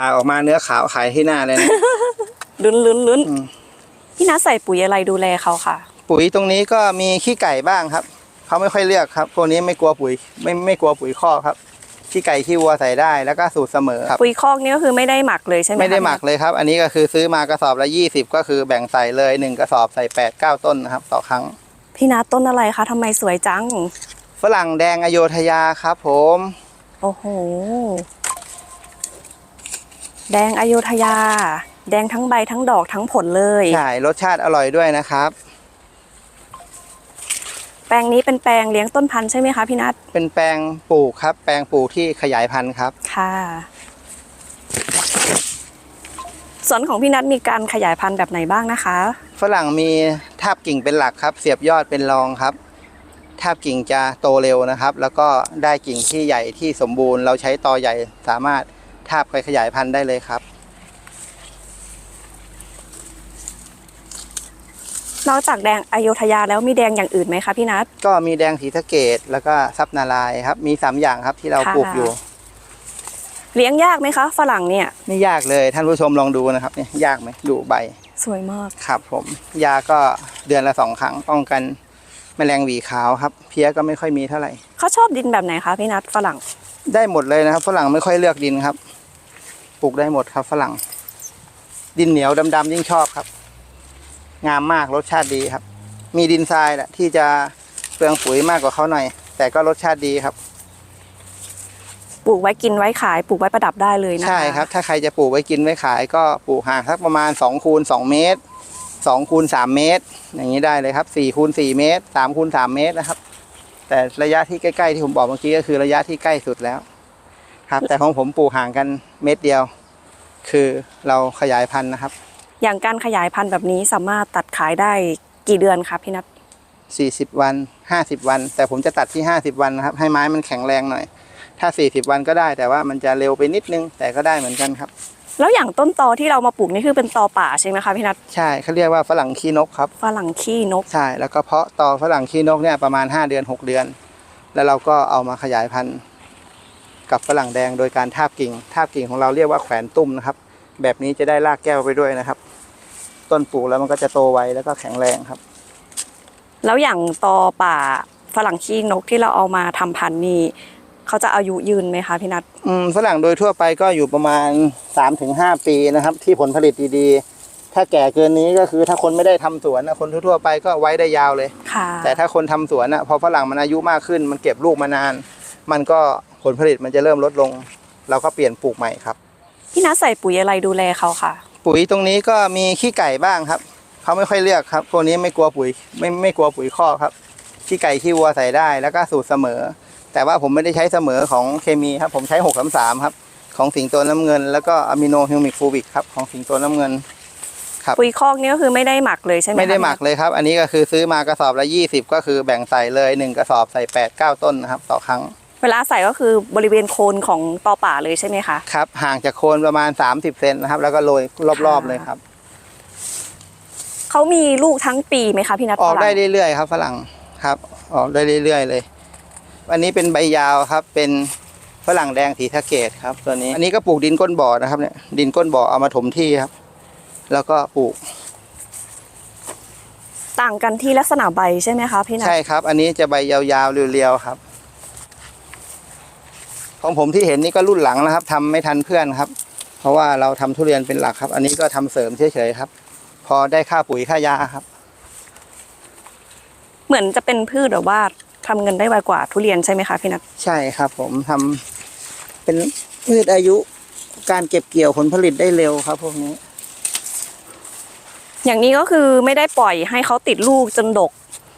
ผ่าออกมาเนื้อขาวขายที่หน้าเลยนะ ลุ้นลุ้นลุ้นอืม พี่นัทใส่ปุ๋ยอะไรดูแลเขาค่ะ ปุ๋ยตรงนี้ก็มีขี้ไก่บ้างครับเขาไม่ค่อยเลือกครับพวกนี้ไม่กลัวปุ๋ยไม่ไม่กลัวปุ๋ยคอกครับขี้ไก่ขี้วัวใส่ได้แล้วก็สูตรเสมอครับ ปุ๋ยคอกนี่ก็คือไม่ได้หมักเลยใช่ไหมคะไม่ได้หมักเลยครับ อันนี้ก็คือซื้อมากระสอบละยี่สิบก็คือแบ่งใส่เลยหนึ่งกระสอบใส่แปดเก้าต้นนะครับต่อครั้ง พี่นัทต้นอะไรคะทำไมสวยจัง ฝรั่งแดงอโยธยาครับผม โอ้โห แดงอโยธยา แดงทั้งใบทั้งดอกทั้งผลเลย ใช่รสชาติอร่อยด้วยนะครับ แปลงนี้เป็นแปลงเลี้ยงต้นพันธุ์ใช่ไหมคะพี่นัทเป็นแปลงปลูกครับ แปลงปลูกที่ขยายพันธุ์ครับ ค่ะสวนของพี่นัทมีการขยายพันธุ์แบบไหนบ้างนะคะ ฝรั่งมีทาบกิ่งเป็นหลักครับ เสียบยอดเป็นรองครับ ทาบกิ่งจะโตเร็วนะครับ แล้วก็ได้กิ่งที่ใหญ่ที่สมบูรณ์ เราใช้ตอใหญ่สามารถ ทาบไปขยายพันธุ์ได้เลยครับ นอกจากแดงอโยธยาแล้วมีแดงอย่างอื่นไหมคะพี่นัท ก็มีแดงสีสะเกดแล้วก็ซับนารายณ์ครับ มีสามอย่างครับที่เราค่ะ ปลูกอยู่เลี้ยงยากไหมคะฝรั่งเนี่ยไม่ยากเลยท่านผู้ชมลองดูนะครับเนี่ยยากไหมดูใบสวยมาก ครับผม ยาก็เดือนละสองครั้งป้องกันแมลงหวีขาวครับ เพี้ยก็ไม่ค่อยมีเท่าไหร่ เขาชอบดินแบบไหนคะพี่นัทฝรั่งได้หมดเลยนะครับฝรั่งไม่ค่อยเลือกดินครับป ลูกได้หมดครับฝรั่ง ดินเหนียวดำๆยิ่งชอบครับ งามมากรสชาติดีครับ มีดินทรายแหละที่จะเปลืองปุ๋ยมากกว่าเขาหน่อย แต่ก็รสชาติดีครับ ปลูกไว้กินไว้ขายปลูกไว้ประดับได้เลยนะคะใช่ครับ ถ้าใครจะปลูกไว้กินไว้ขายก็ปลูกห่างสักประมาณ2คูณ2เมตร2คูณ3เมตร อย่างนี้ได้เลยครับ4คูณ4เมตร3คูณ3เมตรนะครับ แต่ระยะที่ใกล้ๆที่ผมบอกเมื่อกี้ก็คือระยะที่ใกล้สุดแล้ว ครับ แต่ของผมปลูกห่างกันเมตรเดียว คือเราขยายพันธุ์นะครับ อย่างการขยายพันธุ์แบบนี้สามารถตัดขายได้กี่เดือนคะพี่นัท40 วัน 50 วัน แต่ผมจะตัดที่ 50 วันนะครับ ให้ไม้มันแข็งแรงหน่อย ถ้า 40 วันก็ได้ แต่ว่ามันจะเร็วไปนิดนึง แต่ก็ได้เหมือนกันครับ แล้วอย่างต้นตอที่เรามาปลูกนี่คือเป็นตอป่าใช่ไหมคะพี่นัทใช่เขาเรียกว่าฝรั่งขี้นกครับฝรั่งขี้นกใช่แล้วก็เพาะต่อฝรั่งขี้นกเนี่ยประมาณ 5 เดือน 6 เดือน แล้วเราก็เอามาขยายพันธุ์ กับฝรั่งแดงโดยการทาบกิ่ง ทาบกิ่งของเราเรียกว่าแขวนตุ้มนะครับ แบบนี้จะได้รากแก้วไปด้วยนะครับ ต้นปลูกแล้วมันก็จะโตไวแล้วก็แข็งแรงครับ แล้วอย่างตอป่าฝรั่งขี้นกที่เราเอามาทำพันธุ์นี่เขาจะอายุยืนไหมคะพี่นัทอืมฝรั่งโดยทั่วไปก็อยู่ประมาณ 3-5 ปีนะครับ ที่ผลผลิตดีๆ ถ้าแก่เกินนี้ก็คือถ้าคนไม่ได้ทำสวนนะคนทั่วๆไปก็ไว้ได้ยาวเลยค่ะแต่ถ้าคนทำสวนอะพอฝรั่งมันอายุมากขึ้นมันเก็บลูกมานาน มันก็ผลผลิตมันจะเริ่มลดลง เราก็เปลี่ยนปลูกใหม่ครับ พี่นัทใส่ปุ๋ยอะไรดูแลเขาค่ะ ปุ๋ยตรงนี้ก็มีขี้ไก่บ้างครับเขาไม่ค่อยเลือกครับพวกนี้ไม่กลัวปุ๋ยไม่ไม่กลัวปุ๋ยคอกครับขี้ไก่ขี้วัวใส่ได้แล้วก็สูตรเสมอ แต่ว่าผมไม่ได้ใช้เสมอของเคมีครับ ผมใช้6 3 3ครับ ของสิงโตน้ำเงิน แล้วก็อะมิโนฮิวมิกฟูบิกครับของสิงโตน้ำเงินครับปุ๋ยคอกนี่ก็คือไม่ได้หมักเลยใช่ไหมคะไม่ได้หมักเลยครับ อันนี้ก็คือซื้อมากระสอบละ 20 ก็คือแบ่งใส่เลยหนึ่งกระสอบใส่8 9 ต้นนะครับต่อครั้ง เวลาใส่ก็คือบริเวณโคนของตอป่าเลยใช่ไหมคะครับห่างจากโคนประมาณ 30เซนนะครับ แล้วก็โรยรอบๆเลยครับเขามีลูกทั้งปีไหมคะพี่นัทออกฝรั่งได้เรื่อยๆครับฝรั่งครับ ออกได้เรื่อยๆเลย อันนี้เป็นใบยาวครับ เป็นฝรั่งแดงสีสะเกตครับตัวนี้ อันนี้ก็ปลูกดินก้นบ่อนะครับเนี่ยดินก้นบ่อเอามาถมที่ครับ แล้วก็ปลูก ต่างกันที่ลักษณะใบใช่ไหมคะพี่นัทใช่ครับ อันนี้จะใบยาวๆเรียวๆครับ ของผมที่เห็นนี่ก็รุ่นหลังนะครับทำไม่ทันเพื่อนครับ เพราะว่าเราทำทุเรียนเป็นหลักครับ อันนี้ก็ทำเสริมเฉยๆครับ พอได้ค่าปุ๋ยค่ายาครับ เหมือนจะเป็นพืชแบบว่าทำเงินได้ไวกว่าทุเรียนใช่ไหมคะพี่นัทใช่ครับ ผมทำเป็นพืชอายุการเก็บเกี่ยวผลผลิตได้เร็วครับ พวกนี้ อย่างนี้ก็คือไม่ได้ปล่อยให้เขาติดลูกจนดก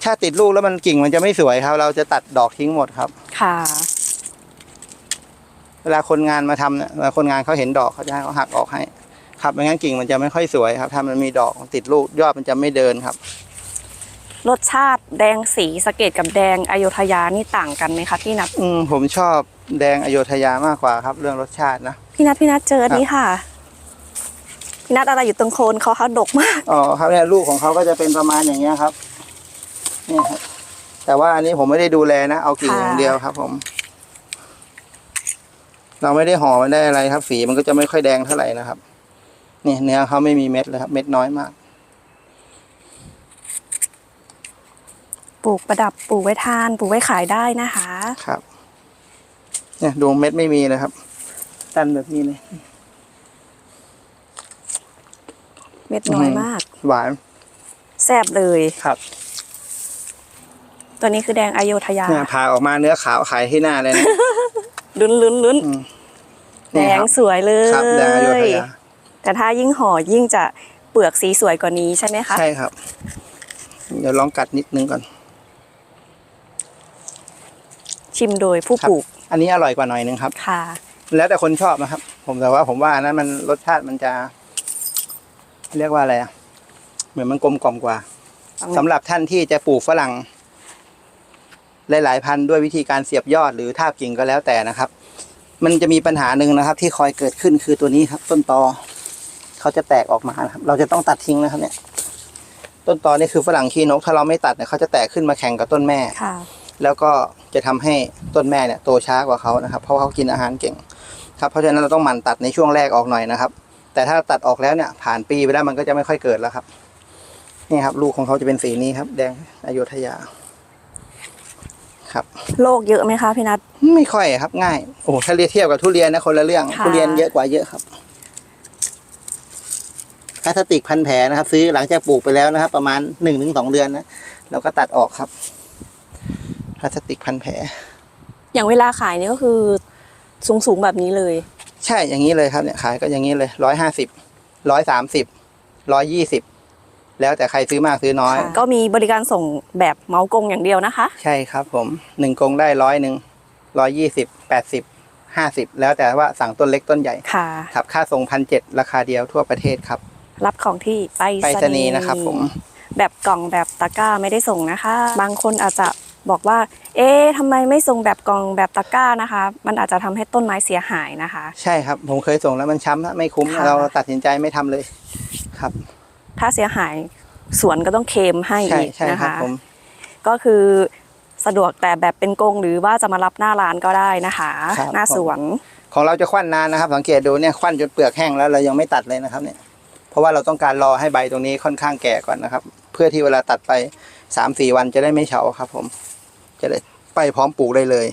ถ้าติดลูกแล้วมันกิ่งมันจะไม่สวยครับ เราจะตัดดอกทิ้งหมดครับ ค่ะเวลาคนงานมาทำเนี่ยเวลาคนงานเขาเห็นดอกเขาจะให้เขาหักออกให้ ครับไม่งั้นกิ่งมันจะไม่ค่อยสวยครับ ถ้ามันมีดอกติดลูกยอดมันจะไม่เดินครับ รสชาติแดงสีสะเกตกับแดงอโยธยานี่ต่างกันไหมคะพี่นัทอืมผมชอบแดงอโยธยามากกว่าครับ เรื่องรสชาตินะพี่นัทพี่นัทเจออันนี้ค่ะพี่นัทอะไรอยู่ตรงโคนเขาเขาดกมากอ๋อครับเนี่ยลูกของเขาก็จะเป็นประมาณอย่างเงี้ยครับเนี่ยครับแต่ว่าอันนี้ผมไม่ได้ดูแลนะ เอากิ่งค่ะอย่างเดียวครับ ผม เราไม่ได้ห่อไม่ได้อะไรครับ สีมันก็จะไม่ค่อยแดงเท่าไหร่นะครับ นี่เนื้อเขาไม่มีเม็ดเลยครับ เม็ดน้อยมาก ปลูกประดับปลูกไว้ทานปลูกไว้ขายได้นะคะครับ เนี่ยดวงเม็ดไม่มีเลยครับ ตันแบบนี้เลย เม็ดน้อยมาก หวานแซ่บเลยครับ ตัวนี้คือแดงอโยธยาเนี่ยผ่าออกมาเนื้อขาวขายที่หน้าเลยนะ ลุ้นลุ้นลุ้นอืมแดนี่คงรับสวยเลยครับแดงอโยธยาแต่ถ้ายิ่งห่อยิ่งจะเปลือกสีสวยกว่านี้ใช่ไหมคะใช่ครับ เดี๋ยวลองกัดนิดนึงก่อน ชิมโดยผู้ครัปบลูกอันนี้อร่อยกว่าหน่อยนึงครับ ค่ะแล้วแต่คนชอบนะครับ ผมแต่ว่าผมว่าอันนั้นมันรสชาติมันจะ เรียกว่าอะไรอะเหมือนมันกลมกล่อมกว่าสำหรับท่านที่จะปลูกฝรั่ง หลายๆพันธุ์ด้วยวิธีการเสียบยอดหรือทาบกิ่งก็แล้วแต่นะครับ มันจะมีปัญหาหนึ่งนะครับ ที่คอยเกิดขึ้นคือตัวนี้ครับ ต้นตอเขาจะแตกออกมานะครับ เราจะต้องตัดทิ้งนะครับเนี่ย ต้นตอนี่คือฝรั่งขี้นกถ้าเราไม่ตัดเนี่ยเขาจะแตกขึ้นมาแข่งกับต้นแม่ค่ะแล้วก็จะทำให้ต้นแม่เนี่ยโตช้ากว่าเขานะครับ เพราะเขากินอาหารเก่ง ครับเพราะฉะนั้นเราต้องหมั่นตัดในช่วงแรกออกหน่อยนะครับ แต่ถ้าตัดออกแล้วเนี่ยผ่านปีไปแล้วมันก็จะไม่ค่อยเกิดแล้วครับนี่ครับ ลูกของเขาจะเป็นสีนี้ครับ แดงอโยธยา ครับ โรคเยอะไหมคะพี่นัทไม่ค่อยครับ ง่าย โอ้โหถ้าเรียกเทียบกับทุเรียนนะคนละเรื่อง ค่ะ ทุเรียนเยอะกว่าเยอะครับพลาสติกพันแผลนะครับ ซื้อหลังจากปลูกไปแล้วนะครับ ประมาณหนึ่งถึงสองเดือนนะเราก็ตัดออกครับพลาสติกพันแผล อย่างเวลาขายนี่ก็คือสูงสูงๆแบบนี้เลย ใช่อย่างนี้เลยครับเนี่ยขายก็อย่างนี้เลยร้อยห้าสิบร้อยสามสิบร้อยยี่สิบ แล้วแต่ใครซื้อมากซื้อน้อยก็มีบริการส่งแบบเมาส์กงอย่างเดียวนะคะ ใช่ครับผมหนึ่งกรงได้ร้อยหนึ่งร้อยยี่สิบแปดสิบห้าสิบแล้วแต่ว่าสั่งต้นเล็กต้นใหญ่ค่ะ ครับค่าส่งพันเจ็ดราคาเดียวทั่วประเทศครับรับของที่ไปไปรษณีย์นะครับผม แบบกล่องแบบตะกร้าไม่ได้ส่งนะคะ บางคนอาจจะบอกว่า เอ๊ะทำไมไม่ส่งแบบกล่องแบบตะกร้านะคะ มันอาจจะทำให้ต้นไม้เสียหายนะคะ ใช่ครับ ผมเคยส่งแล้วมันช้ำนะไม่คุ้มค่ะ เราตัดสินใจไม่ทำเลยครับ ถ้าเสียหายสวนก็ต้องเคลมให้ใช่อีกใช่นะครัคะบผมก็คือสะดวกแต่แบบเป็นกรงหรือว่าจะมารับหน้าร้านก็ได้นะคะ หน้าสวนของเราจะควันนานนะครับ สังเกตดูเนี่ยควันจนเปลือกแห้งแล้วเรายังไม่ตัดเลยนะครับเนี่ยเพราะว่าเราต้องการรอให้ใบตรงนี้ค่อนข้างแก่ก่อนนะครับ เพื่อที่เวลาตัดไปสามสี่วันจะได้ไม่เฉาครับ ผมจะได้ไปพร้อมปลูกได้เลย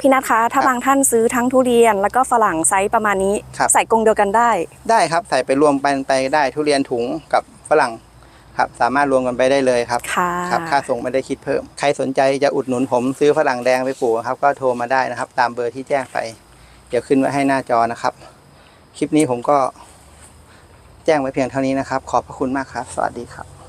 พี่นัทคะถ้าครับบางท่านซื้อทั้งทุเรียนแล้วก็ฝรั่งไซส์ประมาณนี้ครับใส่กรงเดียวกันได้ ได้ครับใส่ไปรวมกันไปได้ทุเรียนถุงกับ ฝรั่งครับสามารถรวมกันไปได้เลยครับค่ะครับค่าส่งไม่ได้คิดเพิ่ม ใครสนใจจะอุดหนุนผมซื้อฝรั่งแดงไปปลูกครับ ก็โทรมาได้นะครับ ตามเบอร์ที่แจ้งไป เดี๋ยวขึ้นไว้ให้หน้าจอนะครับ คลิปนี้ผมก็แจ้งไว้เพียงเท่านี้นะครับ ขอบพระคุณมากครับ สวัสดีครับ